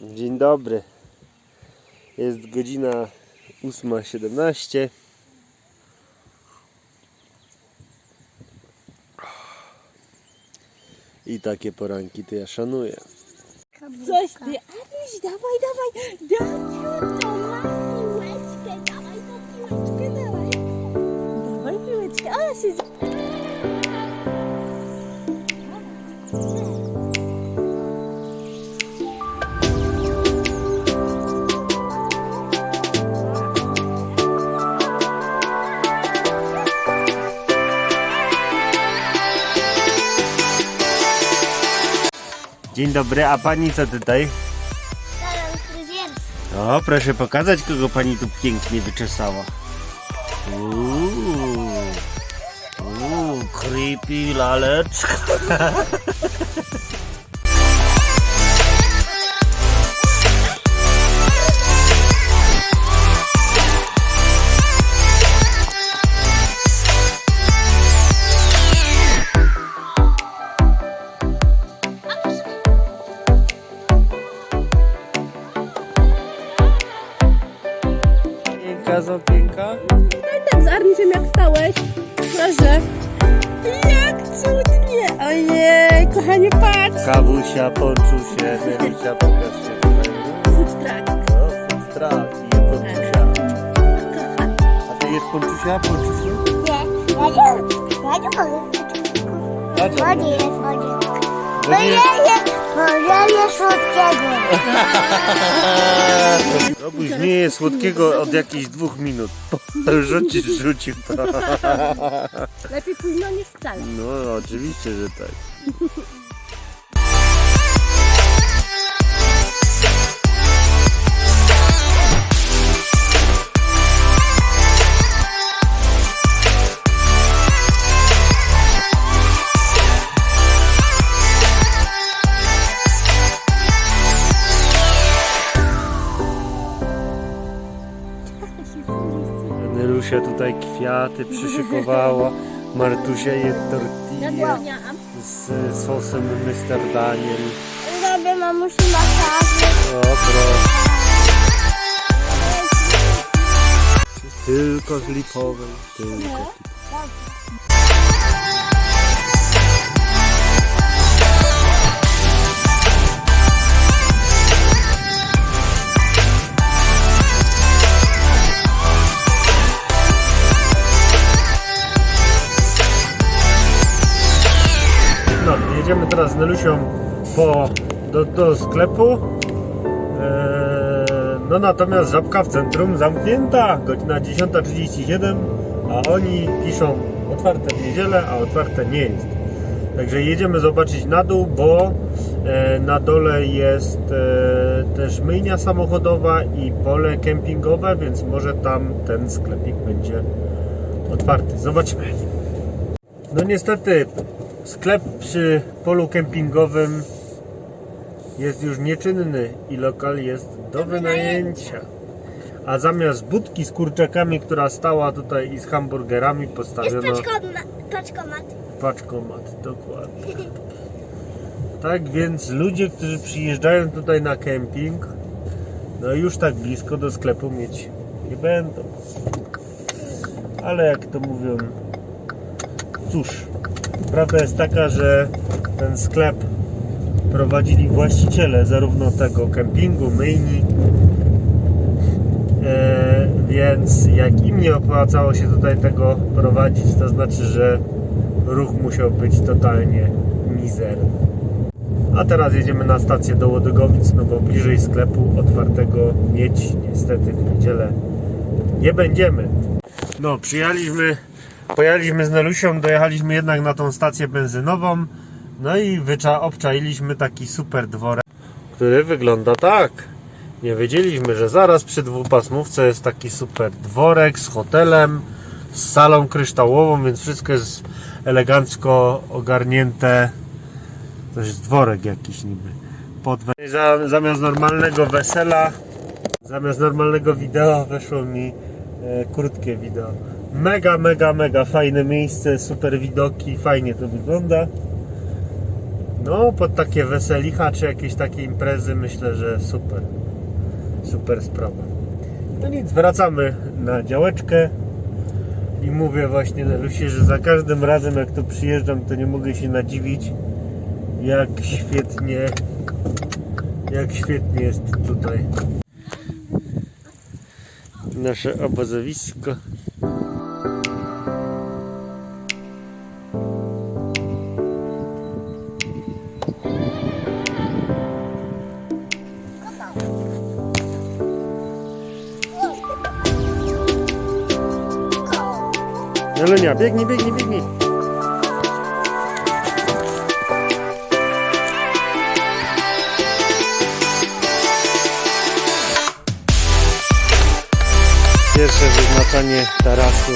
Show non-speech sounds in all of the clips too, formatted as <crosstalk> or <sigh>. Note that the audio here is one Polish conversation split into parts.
Dzień dobry. Jest godzina 8.17. I takie poranki to ja szanuję. Coś ty, Aniś, dawaj, dawaj, dawaj to ma piłeczkę, dawaj tą piłeczkę, dawaj. Dawaj piłeczkę, a się... Dzień dobry, a pani co tutaj? Salon fryzjerski. O, proszę pokazać, kogo pani tu pięknie wyczesała. Uuu, uuu, creepy laleczka. <laughs> Tak Arnisiem jak stałeś, proszę. Jak cudnie, ojej, kochanie, patrz. Kawusia, poczusie, Nelusia, pokaż się tutaj. Food truck. O, food truck i ponczusia. A ty jesz? Nie, ja nie, ja nie mogę. Dlaczego? Jest. Bo ja bo ja nie słodkiego. <laughs> Robuś nie jest słodkiego od jakichś dwóch minut. Rzucisz, rzucił. Lepiej późno niż wcale. No, oczywiście, że tak. Tutaj kwiaty przyszykowała. Martusia je Nadłoniałam. z sosem Mr. Daniel. Robię mamusi masaży. O, proszę. Tylko z lipowej, tylko. No, jedziemy teraz z Nelusią po, do, do sklepu. Eee, no natomiast żabka w centrum zamknięta, godzina 10.37, a oni piszą otwarte w niedzielę, a otwarte nie jest. Także jedziemy zobaczyć na dół, bo e, na dole jest e, też myjnia samochodowa i pole kempingowe, więc może tam ten sklepik będzie otwarty. Zobaczmy. No niestety sklep przy polu kempingowym jest już nieczynny i lokal jest do wynajęcia. A zamiast budki z kurczakami, która stała tutaj i z hamburgerami Jest postawiono paczkomat. paczkomat. paczkomat, dokładnie. Tak więc ludzie, którzy przyjeżdżają tutaj na kemping, no już tak blisko do sklepu mieć nie będą. Ale jak to mówią, cóż, prawda jest taka, że ten sklep prowadzili właściciele zarówno tego kempingu, myjni, e, więc jak im nie opłacało się tutaj tego prowadzić, to znaczy, że ruch musiał być totalnie mizerny. A teraz jedziemy na stację do Łodygowic, no bo bliżej sklepu otwartego mieć niestety w niedzielę nie będziemy. No, przyjechaliśmy, pojechaliśmy z Nelusią, dojechaliśmy jednak na tą stację benzynową, no i wycza, obczailiśmy taki super dworek, który wygląda tak. Nie wiedzieliśmy, że zaraz przy dwupasmówce jest taki super dworek z hotelem, z salą kryształową, więc wszystko jest elegancko ogarnięte. To jest dworek jakiś niby. Pod Zamiast normalnego wesela, zamiast normalnego wideo weszło mi e, krótkie wideo. Mega, mega, mega fajne miejsce, super widoki, fajnie to wygląda. No, pod takie weselicha czy jakieś takie imprezy myślę, że super. Super sprawa. No nic, wracamy na działeczkę i mówię właśnie Nelusi, że za każdym razem jak tu przyjeżdżam, to nie mogę się nadziwić jak świetnie jak świetnie jest tutaj nasze obozowisko. Jelenia, biegnij, biegnij, biegnij. Pierwsze wyznaczanie tarasu.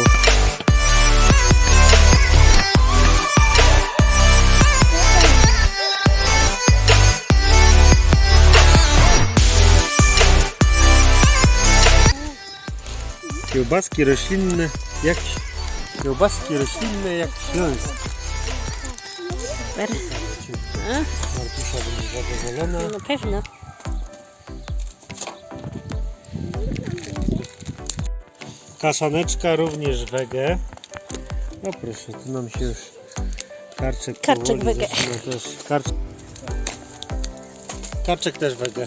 Kiełbaski roślinne jak kiełbaski roślinne jak śląsk. Super. Martusia będzie zadowolona. Na pewno. Kaszaneczka również wege. No proszę, tu nam się już karczek Karczek wege. Też, karcz... Karczek też wege.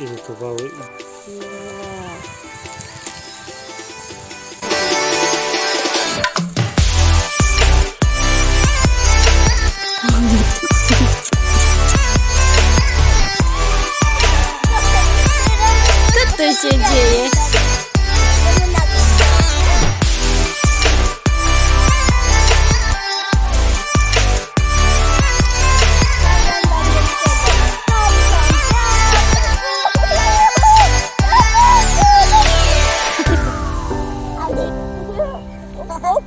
is a provoke. Yeah. No,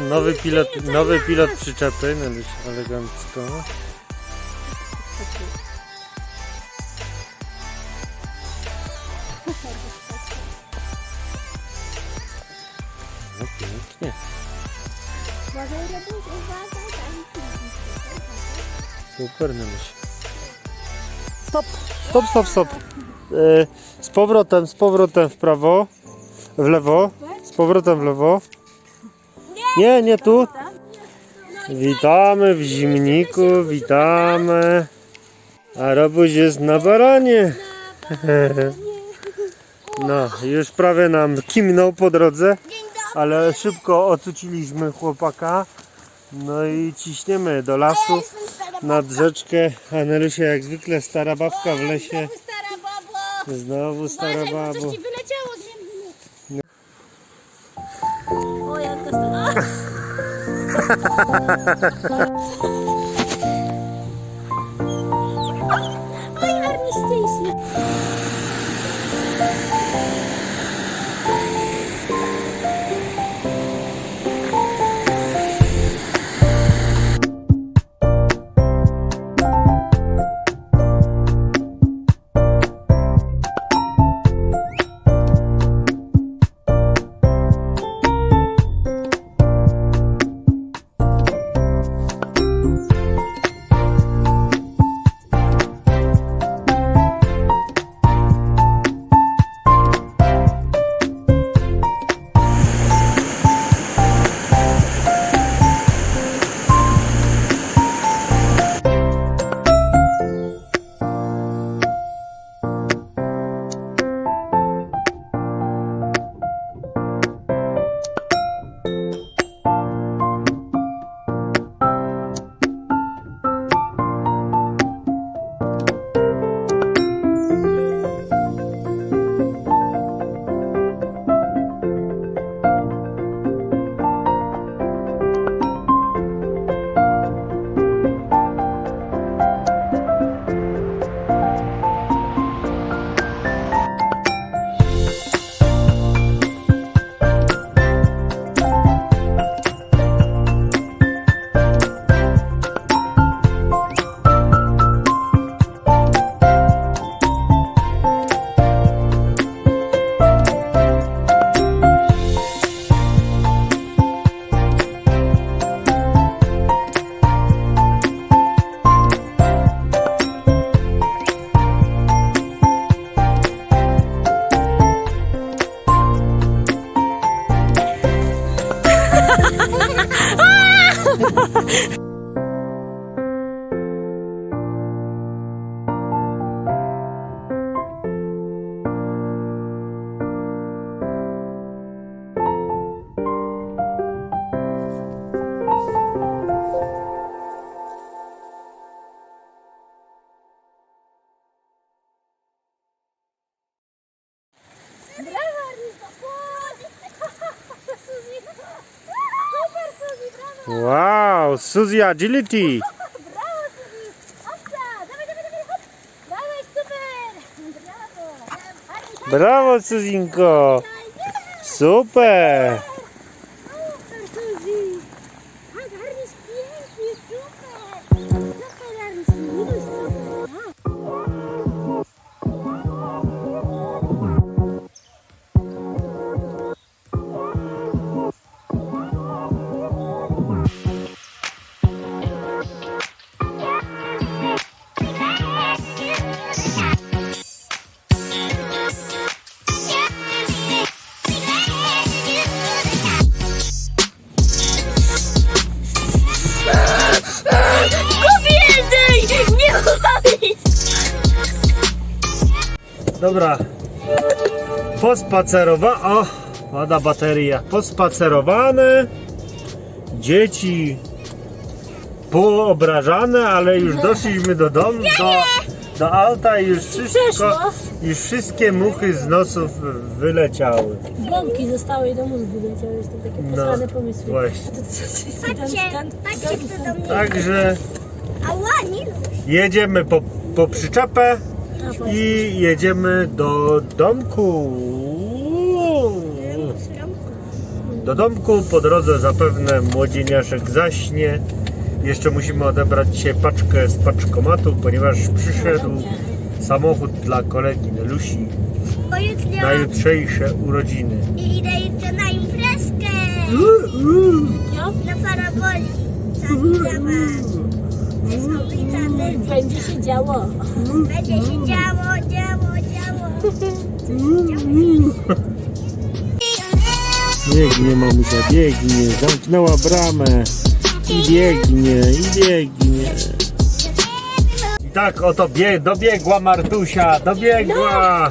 nowy pilot, nowy pilot przyczepy, elegancko. Super, Neluś. Stop. Stop, stop, stop. E, z powrotem, z powrotem w prawo, w lewo, z powrotem w lewo. Nie, nie tu. Witamy w zimniku, witamy. A Robuś jest na baranie. <laughs> No, już prawie nam kimnął po drodze, ale szybko ocuciliśmy chłopaka. No i ciśniemy do lasu, nad rzeczkę. Anelusia jak zwykle stara babka w lesie. Stara babo! Znowu stara babo. O, jaka <laughs> stara. Wow, Suzy Agility! <laughs> Brawo, Suzy! Opsa! Dawaj, dawaj, dawaj, hop! Dawaj, super! Brawo! Arnik, Brawo, Suzinko! Super! super, Suzy! Dobra. Pospacerowa... O! Pada bateria. Pospacerowane. Dzieci poobrażane, ale już doszliśmy do domu, do, do auta i już wszystko, Przeszło. już wszystkie muchy z nosów wyleciały. Bąki zostały i do mózgu leciały, to takie No, posrane pomysły. właśnie. A to co, co, Patrzcie, patrzcie, kto do mnie... Także Ała, jedziemy po, po przyczepę i jedziemy do domku. Do domku po drodze zapewne młodzieniaszek zaśnie. Jeszcze musimy odebrać dzisiaj paczkę z paczkomatu, ponieważ przyszedł samochód dla kolegi Nelusi na jutrzejsze urodziny. I idę jutro na imprezkę! Na paraboli. Obiecane. Będzie się działo. Będzie się działo, działo, działo. Biegnie mamusia, biegnie, zamknęła bramę i biegnie, i biegnie. I tak oto bie, dobiegła Martusia, dobiegła!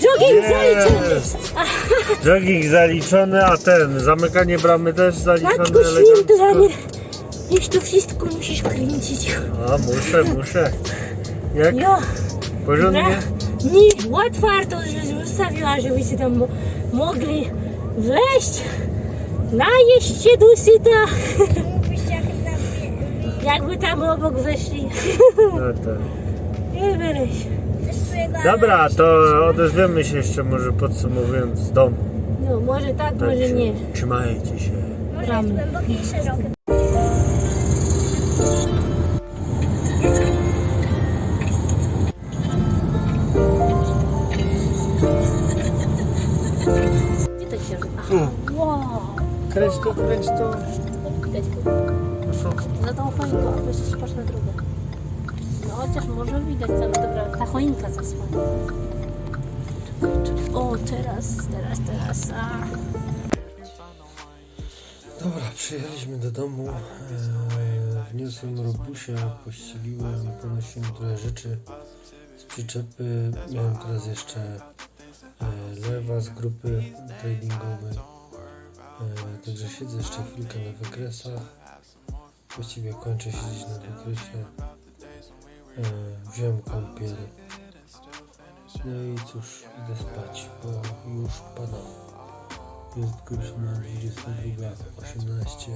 Jogging zaliczony! Jest! Jogging zaliczony, a ten, zamykanie bramy też zaliczone. Już to wszystko musisz kręcić. A, muszę, muszę. Jak Jo, porządnie? nie, otwarto, że zostawiła, żebyście tam mo- mogli wleźć, najeść się do syta. Jakby tam obok weszli. No tak. Nie swojego Dobra, to odezwiemy się jeszcze może podsumowując z domu. No, może tak, może Także nie. Trzymajcie się. Może jest głębokie i szerokie. Kręć to, kręć to. Widać go. Proszę. Za tą choinką, a weź patrz na drugą. No chociaż może widać cały, dobra, ta choinka zasłania. O, teraz, teraz, teraz. A. Dobra, przyjechaliśmy do domu. E, wniosłem robusia, pościeliłem i ponosiłem trochę rzeczy z przyczepy. Miałem teraz jeszcze e, lewa z grupy tradingowej. E, także siedzę jeszcze chwilkę na wykresach. Właściwie kończę siedzieć na wykresie. E, wziąłem kąpiel. No i cóż, idę spać, bo już pada. Jest godzina 22.18.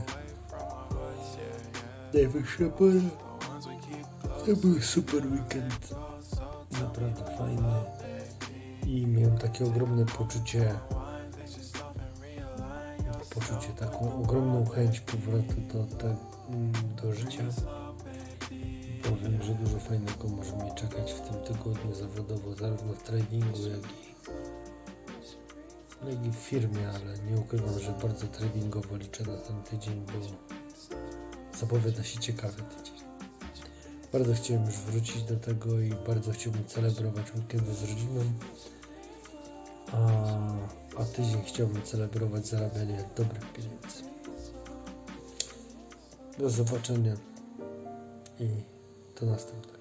Najwyższa pora. To był super weekend. Naprawdę fajny. I miałem takie ogromne poczucie. Poczucie, taką ogromną chęć powrotu do, te, mm, do życia. Bo wiem, że dużo fajnego może mnie czekać w tym tygodniu zawodowo, zarówno w tradingu, jak i jak i w firmie, ale nie ukrywam, że bardzo treningowo liczę na ten tydzień, bo zapowiada się ciekawy tydzień. Bardzo chciałem już wrócić do tego i bardzo chciałbym celebrować weekendy z rodziną. A, a tydzień chciałbym celebrować zarabianie dobrych pieniędzy. Do zobaczenia i do następnego.